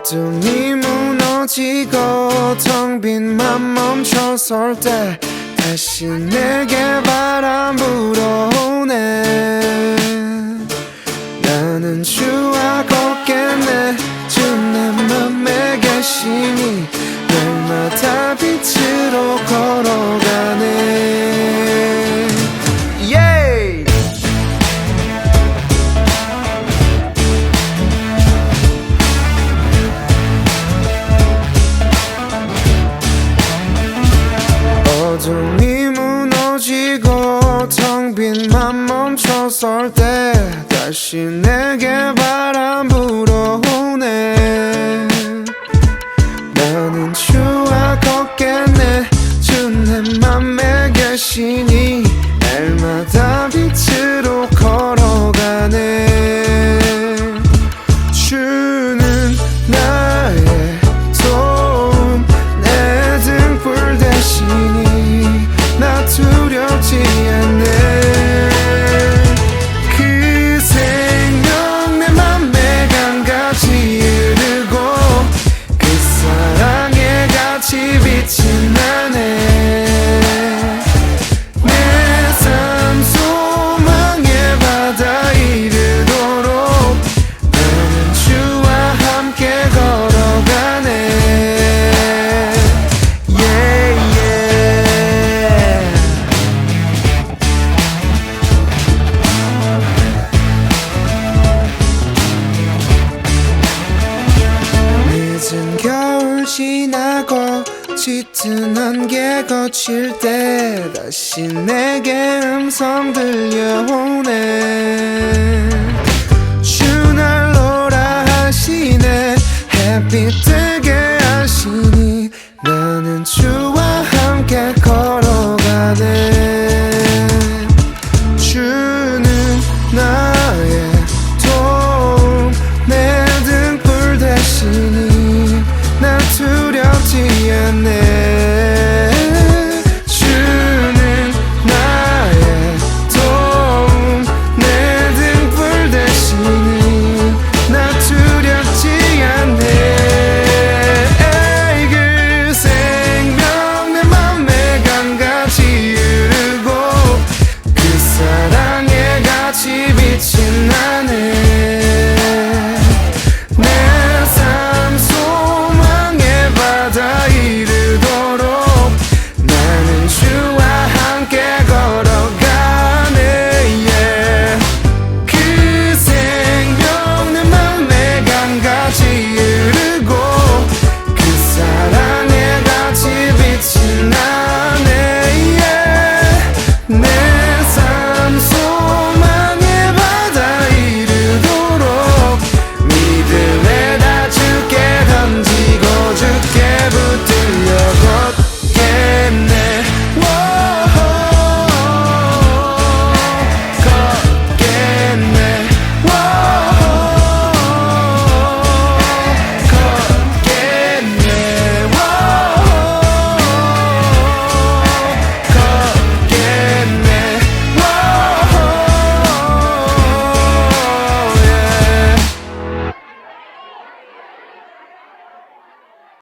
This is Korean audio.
어둠이 무너지고 텅 빈 맘 멈춰설 때 다시 내게 바람 불어오네. 나는 추억 없겠네. 준내 맘에 계시니 멈춰설 때 다시 내게 바람 불어오네. 나는 추억 없겠네. 준내 맘에 계시니 TV. 지나고 짙은 안개 거칠 때 다시 내게 음성 들려오네. 주날 놀아 하시네. 햇빛